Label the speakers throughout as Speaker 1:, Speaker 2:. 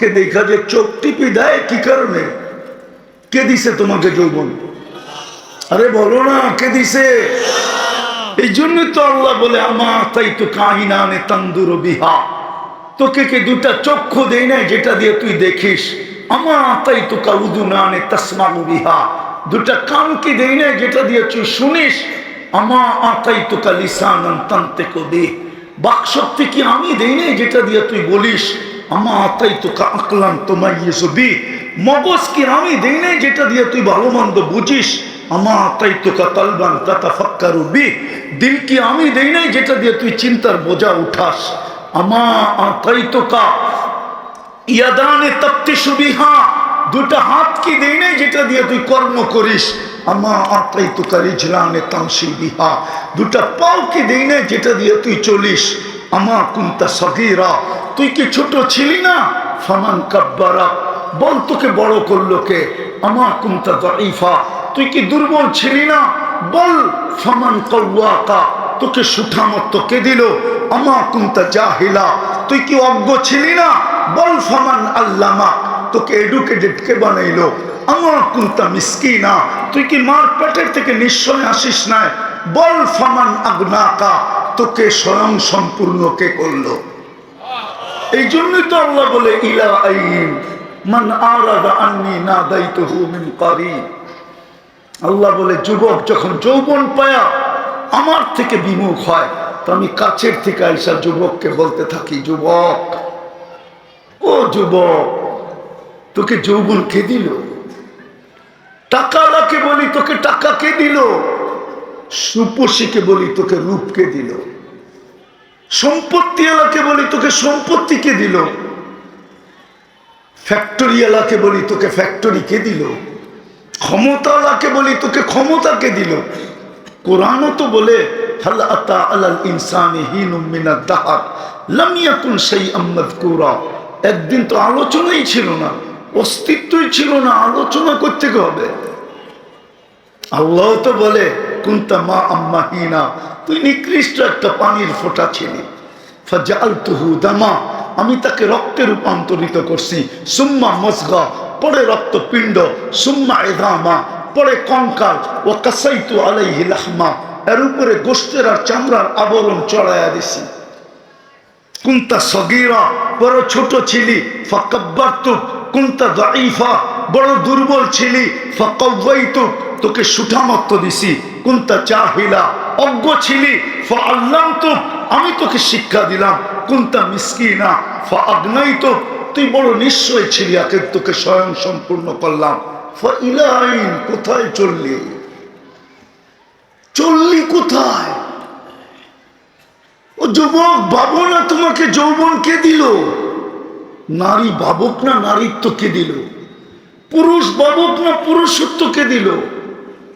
Speaker 1: তোমাকে দেখা যে চোখ টিপি দেয়, কি কারণে? কে দিছে তোমাকে যৌবন? আরে বলো না, কে দিছে? এই জন্যই তো আল্লাহ বলে, আমা তাই তো কাহিনা নে তান্দুর বিহা। তোকে কে দুটা চক্ষু দেই না যেটা দিয়ে তুই দেখিস? আমা তাই তো কাউদু না নে তসমাউ বিহা। দুটা কান কি দেই না যেটা দিয়ে তুই শুনিস? আমা আতাই তো কালিসান তান্তে কবি বাকশক্তি কি আমি দেই না যেটা দিয়ে তুই বলিস? আমা আতাই তো আকলান তোমায় সবি মগজ আমি দেই না যেটা দিয়ে তুই ভালো মন্দ বুঝিস? আমা আতাই তো কাতালবান তাতা ফাক্কারু বি। দিল আমি দেই নাই যেটা দিয়ে তুই চিন্তার বোঝা উঠাস? আমা আতাই তো কা। ইয়াদানে তপ্তি সুবিহা দুটা হাত কি দেই নাই যেটা দিয়ে তুই কর্ম করিস? আমা আতাই তো কারিজলানে তামসি বিহা। দুটা পাও কি দেই নাই যেটা দিয়ে তুই চলিস? আমা কুন্তা সগীরা। তুই কি ছোট ছিলি না? ফামান কাব্বারা। বল তোকে বড় করল কে? আমা কুন্তা দাইফা তুই কি দুর্বল ছিলি না? বল ফামান কৌয়াকা তোকে সুঠামত কে দিল? আমা কুন্তা জাহিলা। তুই কি অজ্ঞ ছিলি না? বল ফামান আল্লামা। তোকে এডুকেটেড কে বানাইলো? আমার কুন্তা মিসকিনা। তুই কি মার পেটের থেকে নিশ্চয় আসিস না বল ফামান আগ্নাকা তোকে স্বয়ং সম্পূর্ণ কে করল? এই জন্যই তো আল্লাহ বলে, ইলা আইন, মান আরাদা না দায়িত্ব আল্লাহ বলে, যুবক যখন যৌবন পায়া আমার থেকে বিমুখ হয়, তো আমি কাছের থেকে আইসা যুবককে বলতে থাকি, যুবক, ও যুবক, তোকে যৌবন কে দিল? টাকালাকে বলি, তোকে টাকা কে দিল? সুপসীকে বলি তোকে রূপ কে দিল। সম্পত্তি এলাকে বলি তোকে সম্পত্তি কে দিল। ফ্যাক্টরি এলাকে বলি তোকে ফ্যাক্টরি কে দিল ক্ষমতাওয়ালাকে বলি তোকে ক্ষমতাকে দিল। কোরআনও তো বলে একদিন তো আলোচনাই ছিল না, অস্তিত্বই ছিল না, আলোচনা করতে হবে। আল্লাহ তো বলে কুন্তা মা আম্মা হিনা তুই নিকৃষ্ট একটা পানির ফোঁটা ছিলি দামা। আমি তাকে রক্তে রূপান্তরিত করছি। সুম্মা মসগা পরে রক্তপিণ্ড। সুম্মা এদামা পরে কঙ্কাল। ও কাসাইতু আলাইহি লাহমা। এর উপরে গোষ্ঠের আর চামড়ার আবরণ চড়াইয়া দিছি। কুন্তা সগিরা। বড় ছোট ছিলি। ফাকাব্বারতু। কুন্তা দাইফা বড় দুর্বল ছিলি। ফাকাওয়াইতু। তোকে সুঠামত্ব দিছি। কুন্তা চাহিলা অজ্ঞ ছিলি, ফা আল্লামতু আমি তোকে শিক্ষা দিলাম। কুন্তা মিসকিনা, ফা আগনাইতু তুই বড় নিশ্চয় ছিলি আকে তোকে স্বয়ং সম্পূর্ণ করলাম। ফা ইলাইন, কোথায় চললি? চললি কোথায়? ও যুবক, ভাবো না তোমাকে যৌবন কে দিল? নারী ভাবুক না নারীত্ব কে দিল? পুরুষ ভাবুক না পুরুষত্ব কে দিল?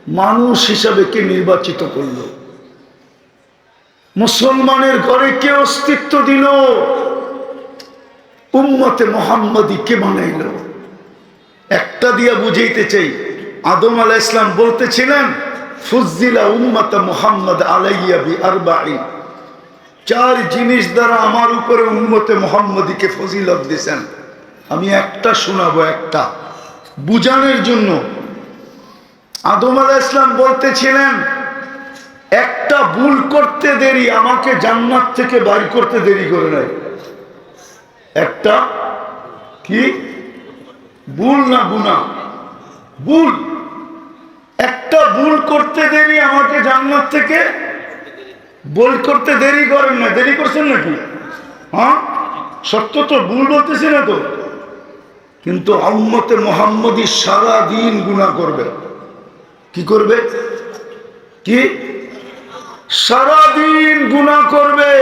Speaker 1: মানুষ হিসাবে কে নির্বাচিত করল? মুসলমানের ঘরে কে অস্তিত্ব দিল? উম্মতে মোহাম্মদী কে বানাইল? একটা দিয়া বুঝাইতে চাই, আদম আলাহ ইসলাম বলতেছিলেন ফুজিলা উম্মত মোহাম্মদ আলাইয়া বি আরবাঈন। চার জিনিস দ্বারা আমার উপরে উন্মতে মোহাম্মদীকে ফজিলত দিয়েছেন আমি একটা শোনাবো একটা। বুঝানোর জন্য আদম আলাহ ইসলাম বলতেছিলেন, একটা ভুল করতে দেরি, আমাকে জান্নাত থেকে বাড়ি করতে দেরি করে নেয় একটা কি? ভুল না গুণা ভুল। একটা ভুল করতে দেরি, আমাকে জান্নাত থেকে বল করতে দেরি করেন না দেরি করছেন নাকি? হ্যাঁ? সত্য তো ভুল বলতেছি না তো। কিন্তু আম্মতে মোহাম্মদী সারা দিন গুণা করবে। কি করবে? কি? সারা দিন গুণা করবে।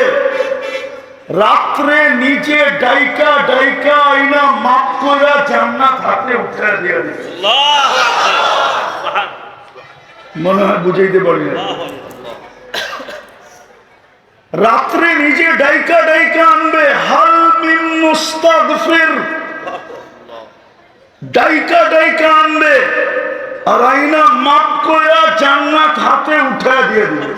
Speaker 1: রাত্রে নিচে ডাইকা ডাইকা আইনা মাপ করে জান্নাত হাতে উঠে দিয়ে মনে হয় বুঝাইতে পারি রাত্রে নিজে ডাইকা ডাইকা আনবে। হাল মিন মুস্তাগফির। ডাইকা ডাইকা আনবে। আর আইনা মাপ করে জান্নাত হাতে উঠা দিয়ে দিবে।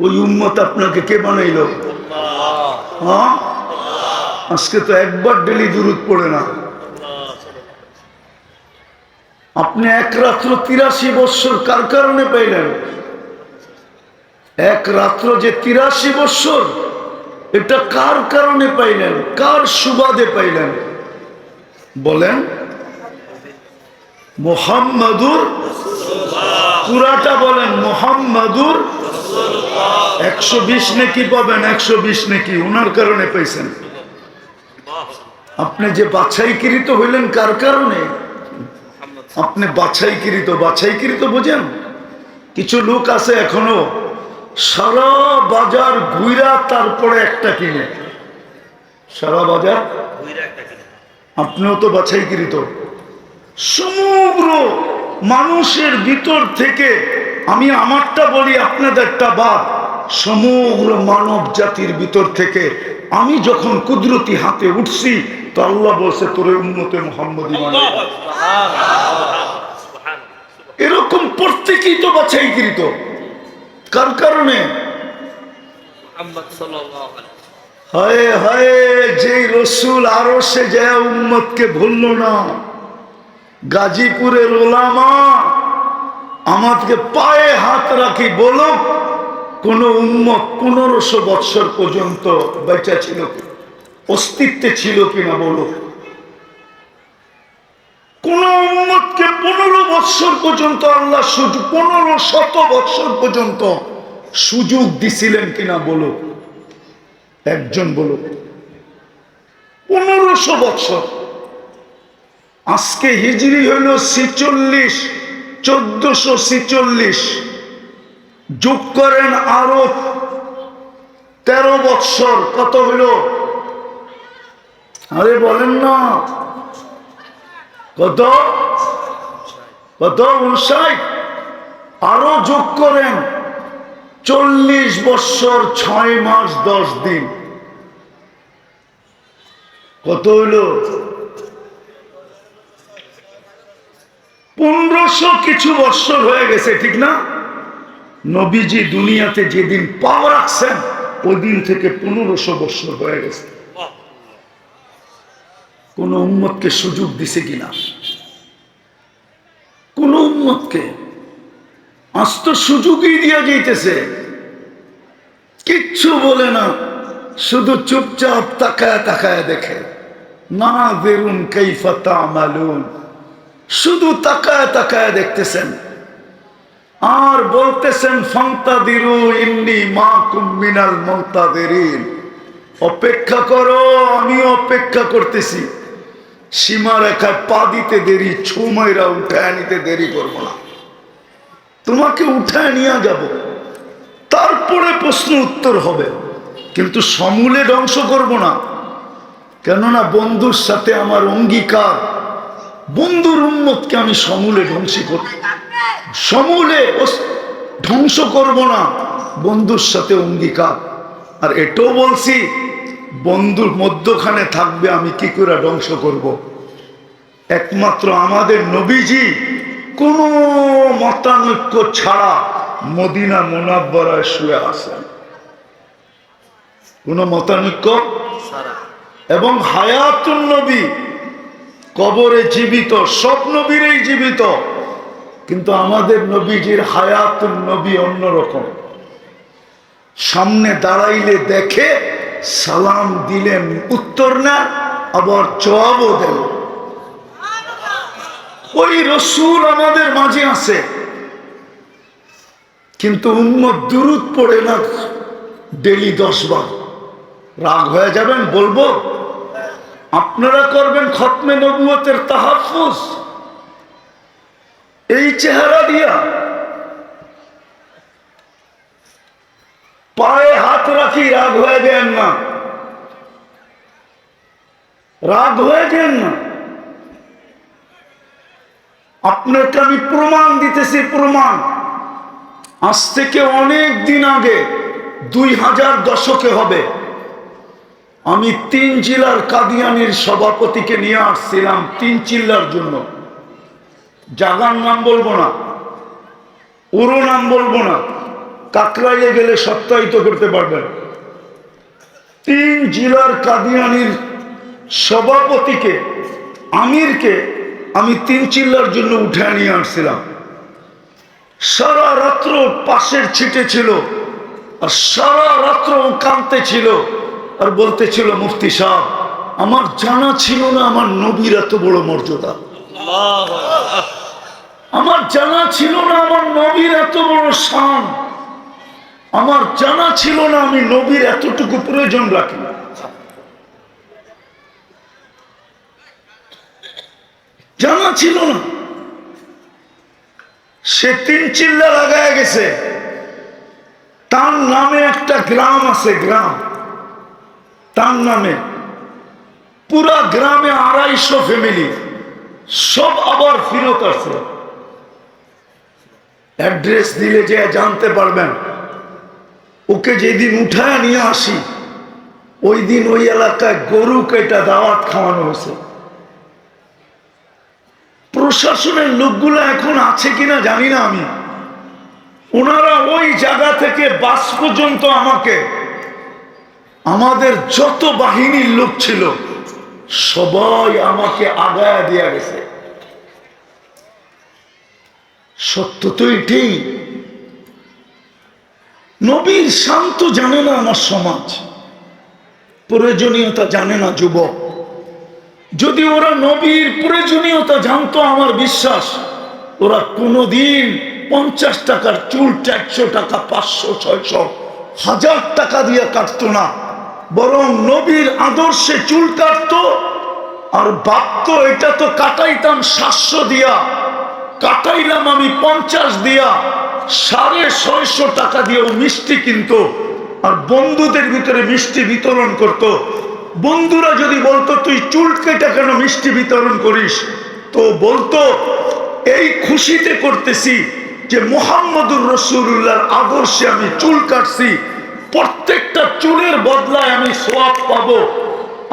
Speaker 1: ওই উম্মত আপনাকে কে বানাইলো? হ্যাঁ? আজকে তো একবার ডেলি দূরত পড়ে না। আপনি এক রাত্র তিরাশি বৎসর কার কারণে পাইলেন? এক রাত্র যে তিরাশি বৎসর, এটা কার কারণে পাইলেন? কার সুবাদে পাইলেন? বলেন। মোহাম্মদুর পুরাটা বলেন মোহাম্মদুর একশো বিশ নাকি পাবেন একশো বিশ নাকি। ওনার কারণে পাইছেন। আপনি যে বাছাইকৃত হইলেন কার কারণে? আপনি বাছাইকৃত বাছাইকৃত বোঝেন? কিছু লোক আছে এখনও সারা বাজার ঘুইরা তারপরে একটা কিনে। সারা বাজার? আপনিও তো বাছাইকৃত। সমগ্র মানুষের ভিতর থেকে আমি আমারটা বলি আপনাদেরটা বাদ। সমগ্র মানব জাতির ভিতর থেকে আমি যখন কুদরতি হাতে উঠছি তো আল্লাহ বলছে তোর উন্নতে মোহাম্মদ এরকম প্রত্যেকেই তো বাছাইকৃত। কার কারণে? হায় হায় যে রসুল আরও সে যায় উম্মতকে ভুলল না। গাজীপুরের ওলামা আমাকে পায়ে হাত রাখি বলো কোন উম্মত পনেরোশো বৎসর পর্যন্ত বেঁচে ছিল অস্তিত্বে ছিল কিনা বলো কোন উম্মতকে পনেরো বৎসর পর্যন্ত আল্লাহ সুযোগ, পনেরো শত বৎসর পর্যন্ত সুযোগ দিছিলেন কিনা বলো একজন বলো পনেরোশো বৎসর। আজকে হিজড়ি হইল ছিচল্লিশ, চোদ্দশো ছিচল্লিশ। যোগ করেন আরও তেরো বৎসর, কত হইল আরে বলেন না। কত? কত? উনষাট আরও যোগ করেন। চল্লিশ বৎসর, ছয় মাস, দশ দিন। কত হইল পনেরোশো কিছু বৎসর হয়ে গেছে, ঠিক না? নবীজি দুনিয়াতে যেদিন পা রাখছেন ওই দিন থেকে পনেরোশো বৎসর হয়ে গেছে। কোন উম্মতকে সুযোগ দিছে কিনা? কোন উম্মতকে? আজ তো সুযোগই দিয়া যাইতেছে। কিচ্ছু বলে না, শুধু চুপচাপ তাকায় তাকায় দেখে। না বেরুন কৈফতা আমালুন শুধু তাকায় তাকায় দেখতেছেন। আর বলতেছেন, ফন্তাদিরু ইন্নি মা কুমিনাল মন্তাদেরিন। অপেক্ষা করো আমি অপেক্ষা করতেছি। সীমা রেখায় পা দিতে দেরি ছুমাইরা উঠায় নিতে দেরি করব না। তোমাকে উঠায় নিয়ে যাব। তারপরে প্রশ্ন উত্তর হবে। কিন্তু সমূলে ধ্বংস করব না। কেননা বন্ধুর সাথে আমার অঙ্গীকার বন্ধুর উন্মতকে আমি সমূলে ধ্বংসী করব সমূলে ধ্বংস করব না। বন্ধুর সাথে অঙ্গীকার। আর এটাও বলছি বন্ধুর মধ্যখানে থাকবে আমি কি করে ধ্বংস করব। একমাত্র আমাদের নবীজি কোন মতানৈক্য ছাড়া মদিনা মোনাব্বরায় শুয়ে আসেন কোন মতানৈক্য? এবং হায়াতুল নবী কবরে জীবিত সব নবীরই জীবিত। কিন্তু আমাদের নবীজির হায়াতুন নবী অন্যরকম। সামনে দাঁড়াইলে দেখে সালাম দিলেন, উত্তর না, আবার জবাবও দেন। ওই রসুল আমাদের মাঝে আছে। কিন্তু উন্মত দূরত পড়ে না, ডেলি দশ বার। রাগ হয়ে যাবেন, বলব আপনারা করবেন খতমে নবুয়তের তাহাফুজ। এই চেহারা দিয়া পায়ে হাত রাখি, রাগ হয়ে গেন না। রাগ হয়ে গেন না। আপনাকে আমি প্রমাণ দিতেছি, প্রমাণ। আজ থেকে অনেক দিন আগে দুই হাজার দশকে হবে। আমি তিন জেলার কাদিয়ানির সভাপতিকে নিয়ে আসছিলাম তিন চিল্লার জন্য। জাগার নাম বলব না ওরও নাম বলব না, কাকরাইলে গেলে সত্যায়িত করতে পারবেন। তিন জেলার কাদিয়ানির সভাপতিকে, আমিরকে আমি তিন চিল্লার জন্য উঠে নিয়ে আসছিলাম। সারা রাত্র পাশের ছিটে ছিল, আর সারা রাত্র কাঁদতে ছিল। আর বলতেছিল মুফতি সাহ আমার জানা ছিল না আমার নবীর এত বড় মর্যাদা। আমার জানা ছিল না আমার নবীর এত বড় শান। আমার জানা ছিল না আমি নবীর এতটুকু প্রয়োজন রাখি জানা ছিল না। সে তিন চিল্লা লাগায় গেছে। তার নামে একটা গ্রাম আছে, গ্রাম। তার নামে পুরা গ্রামে আড়াইশো ফ্যামিলি সব আবার ফিরত আছে অ্যাড্রেস দিলে যে জানতে পারবেন। ওকে যেদিন উঠায় নিয়ে আসি, ওই দিন ওই এলাকায় গরু কেটা দাওয়াত খাওয়ানো হয়েছে। প্রশাসনের লোকগুলো এখন আছে কিনা জানি না আমি। ওনারা ওই জায়গা থেকে বাস পর্যন্ত আমাকে আমাদের যত বাহিনীর লোক ছিল, সবাই আমাকে আগায় দেয়া গেছে। সত্য তো এটাই। নবীর শান্ত জানে না আমার সমাজ, প্রয়োজনীয়তা জানে না যুবক। যদি ওরা নবীর প্রয়োজনীয়তা জানতো আমার বিশ্বাস, ওরা কোনোদিন পঞ্চাশ টাকার চুল চারশো টাকা, পাঁচশো, ছয়শো, হাজার টাকা দিয়ে কাটতো না। বরং নবীর আদর্শে চুল কাটতো আর ভাবতো, এটা তো কাটাইতাম সাতশো দিয়া, কাটাইলাম আমি পঞ্চাশ দিয়া, সাড়ে ছয়শো টাকা দিয়েও মিষ্টি কিনতো আর বন্ধুদের ভিতরে মিষ্টি বিতরণ করত। বন্ধুরা যদি বলতো, তুই চুল কেটে কেন মিষ্টি বিতরণ করিস তো বলতো, এই খুশিতে করতেছি যে মোহাম্মদুর রসুল্লাহর আদর্শে আমি চুল কাটছি প্রত্যেকটা চুলের বদলায় আমি সোয়াব পাবো।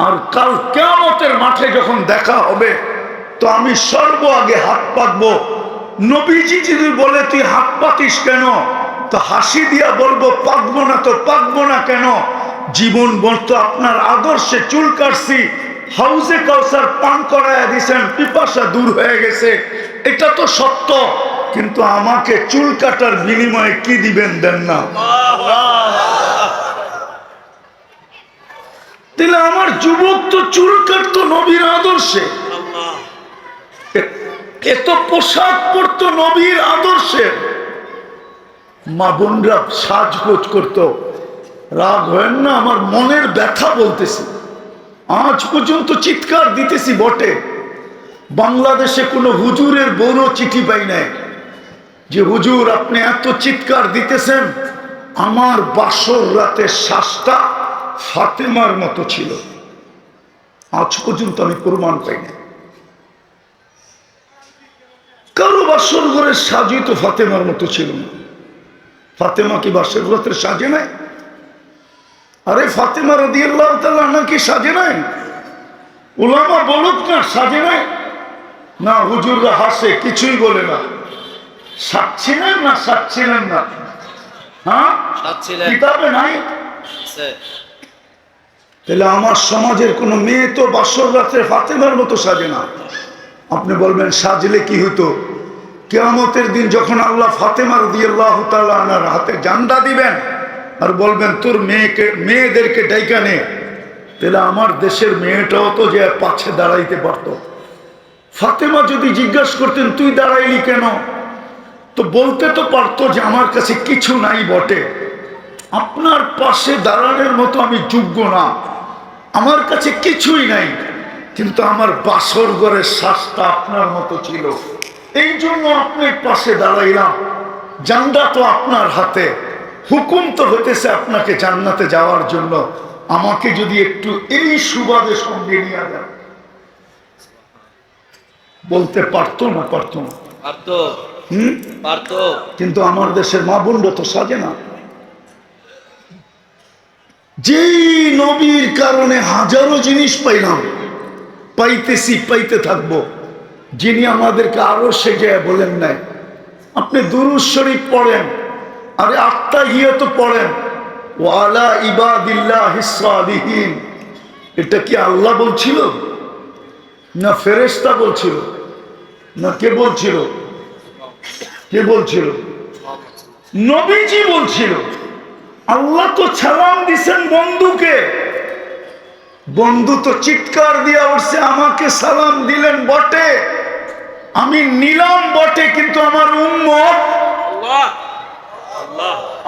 Speaker 1: আর কাল কেয়ামতের মাঠে যখন দেখা হবে, তো আমি সর্ব আগে হাত পাতবো। নবীজি যদি বলে, তুই হাত পাতিস কেন? তো হাসি দিয়া বলব, পাকবো না তো পাকবো না কেন? জীবন বলতো, আপনার আদর্শে চুল কাটছি হাউসে কাউসার পান করায় দিছেন, পিপাসা দূর হয়ে গেছে। এটা তো সত্য। কিন্তু আমাকে চুল কাটার বিনিময়ে কি দিবেন দেন না? তাহলে আমার যুবক তো চুল কাটতো নবীর আদর্শে। এত পোশাক পরতো নবীর আদর্শে। মা বোনরা সাজগোজ করতো। রাগ হয় না, আমার মনের ব্যথা বলতেছি। আজ পর্যন্ত চিৎকার দিতেছি বটে। বাংলাদেশে কোনো হুজুরের বড় চিঠি পাই নাই। যে হুজুর আপনি এত চিৎকার দিতেছেন, আমার বাসর রাতের শ্বাসটা ফাতেমার মতো ছিল। আজ পর্যন্ত আমি প্রমাণ পাই না কারও বাসর ঘরের সাজই তো ফাতেমার মতো ছিল না। ফাতেমা কি বাসর ঘরের সাজে নাই? আরে ফাতেমা রদি আল্লাহ নাকি সাজে নাই? ওলামা বলুক না, সাজে নাই? না, হুজুররা হাসে, কিছুই বলে না। সাজছিলেন না সাজছিলেন না? হ্যাঁ। কিতাবে নাই? তাহলে আমার সমাজের কোনো মেয়ে তো বাসর রাত্রে ফাতেমার মতো সাজে না। আপনি বলবেন সাজলে কি হতো কেয়ামতের দিন যখন আল্লাহ ফাতেমার দিয়ে আল্লাহ তালার হাতে জান্ডা দিবেন আর বলবেন তোর মেয়েকে মেয়েদেরকে ডাইকা নে। তাহলে আমার দেশের মেয়েটাও তো যে পাছে দাঁড়াইতে পারতো। ফাতেমা যদি জিজ্ঞাসা করতেন তুই দাঁড়াইলি কেন? তো বলতে তো পারতো যে আমার কাছে কিছু নাই বটে। আপনার পাশে দাঁড়ানোর মতো আমি যোগ্য না। আমার কাছে কিছুই নাই। কিন্তু আমার বাসর ঘরের শ্বাসটা আপনার মতো ছিল। এই জন্য আপনার পাশে দাঁড়াইলাম। জান্ডা তো আপনার হাতে। হুকুম তো হতেছে আপনাকে জান্নাতে যাওয়ার জন্য। আমাকে যদি একটু এই সুবাদে সঙ্গে নিয়ে যান। বলতে পারতো না পারতো না।
Speaker 2: পারতো।
Speaker 1: কিন্তু আমার দেশের মা বোনরা তো সাজে না। যেই নবীর কারণে হাজারো জিনিস পাইলাম পাইতেছি পাইতে থাকব। যিনি আমাদেরকে আরও সেজে বলেন নাই। আপনি দুরুজ শরীফ পড়েন আরে আত্মা গিয়ে তো পড়েন। ওয়ালা ইবাদিল্লাহ হিসালিহীন এটা কি আল্লাহ বলছিল? না ফেরেস্তা বলছিল? না কে বলছিল? কে বলছিল? নবীজি বলছিল আল্লাহ তো ছালাম দিছেন বন্ধুকে। বন্ধু তো চিৎকার দিয়া উঠছে আমাকে সালাম দিলেন বটে। আমি নিলাম বটে কিন্তু আমার উম্মত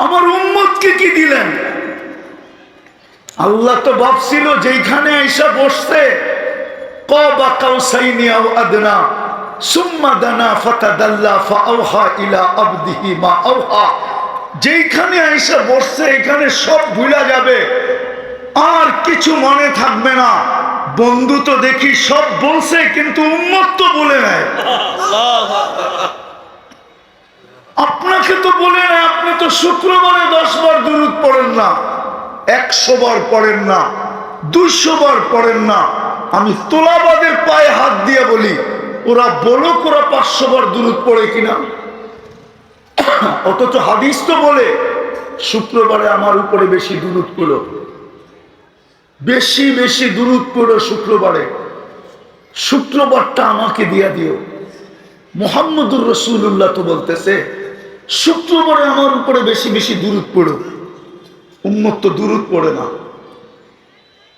Speaker 1: আমার উম্মতকে কি দিলেন? আল্লাহ তো ভাবছিল যেইখানে আইসা বসছে কবা কাউসাইনি আও আদনা। যেইখানে আইসা বসছে, এখানে সব ভুলা যাবে। আর কিছু মনে থাকবে না। বন্ধু তো দেখি সব বলছে, কিন্তু উম্মত তো বলে নেয় আপনাকে তো বলে না আপনি তো শুক্রবারে দশ বার দূরত পড়েন না, একশো বার পড়েন না, দুইশো বার পড়েন না। আমি তোলাবাদের পায়ে হাত দিয়ে বলি ওরা বলো ওরা পাঁচশো বার দূরত পড়ে কিনা। অথচ হাদিস তো বলে, শুক্রবারে আমার উপরে বেশি দূরত পড়ো। বেশি বেশি দূরত পড়ো শুক্রবারে। শুক্রবারটা আমাকে দিয়া দিও। মোহাম্মদুর রসুল্লাহ তো বলতেছে, শুক্রবারে আমার উপরে বেশি বেশি দূরত পড়ো। উন্মত তো দূরত পড়ে না।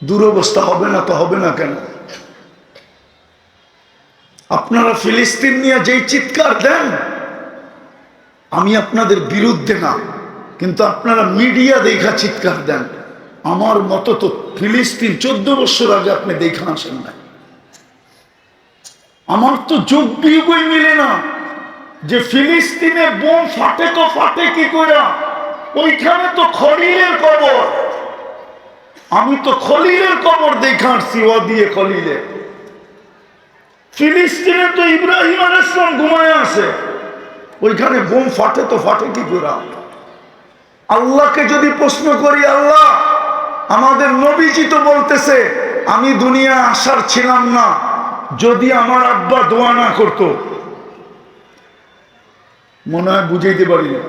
Speaker 1: দুরবস্থা হবে না তো হবে না কেন? আপনারা ফিলিস্তিন নিয়ে যেই চিৎকার দেন, আমি আপনাদের বিরুদ্ধে না, কিন্তু আপনারা মিডিয়া দেখা চিৎকার দেন। আমার মতো তো ফিলিস্তিন চোদ্দ বছর আগে আপনি দেখা আসেন না আমার তো যোগ বিয়োগই মিলে না যে ফিলিস্তিনে বোম ফাটে তো ফাটে কি করে ওইখানে তো খলিলের কবর। আমি তো খলিলের কবর দেখে আসছি ও দিয়ে খলিলে। ফিলিস্তিনে তো ইব্রাহিম আল ইসলাম ঘুমায় আছে ওইখানে ঘুম ফাটে তো ফাটে কি করে? আল্লাহকে যদি প্রশ্ন করি, আল্লাহ, আমাদের নবীজি তো বলতেছে, আমি দুনিয়া আসার ছিলাম না, যদি আমার আব্বা দোয়া না করতো। মনে হয় বুঝাইতে পারি না।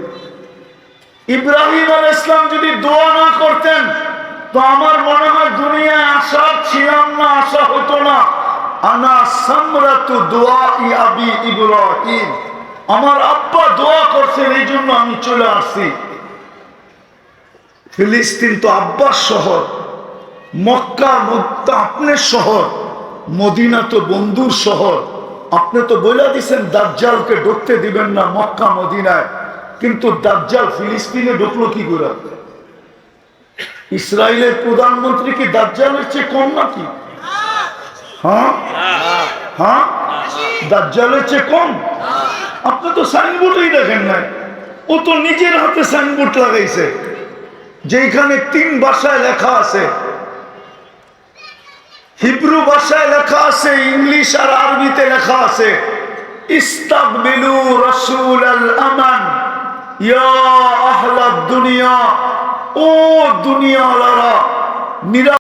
Speaker 1: ইব্রাহিম আল ইসলাম যদি দোয়া না করতেন, তো আমার মনে হয় দুনিয়ায় আসার ছিলাম না, আশা হতো না। আমার আব্বা দোয়া করছেন, এই জন্য আমি চলে আসছি ফিলিস্তিন তো আব্বার শহর, মক্কা মক্কা আপনার শহর, মদিনা তো বন্ধুর শহর। আপনি তো বলে দিচ্ছেন দাজ্জালকে ঢুকতে দিবেন না মক্কা, মদিনায়। কিন্তু দাজ্জাল ফিলিস্তিনে ঢুকলো কি করে? ইসরায়েলের প্রধানমন্ত্রী কি দাজ্জালের চেয়ে কম নাকি? হ্যাঁ? হ্যাঁ। দাজ্জালের চেয়ে কম আপনি তো সাইনবোর্ডই দেখেন নাই। ও তো নিজের হাতে সাইনবোর্ড লাগাইছে। যেখানে তিন ভাষায় লেখা আছে। হিব্রু ভাষায় লেখা আছে ইংলিশ আর আরবিতে লেখা আছে। ইস্তাকবিলু রাসূল আল আমান। ইয়া আহলা দুনিয়া। ও দুনিয়াওয়ালারা নিরা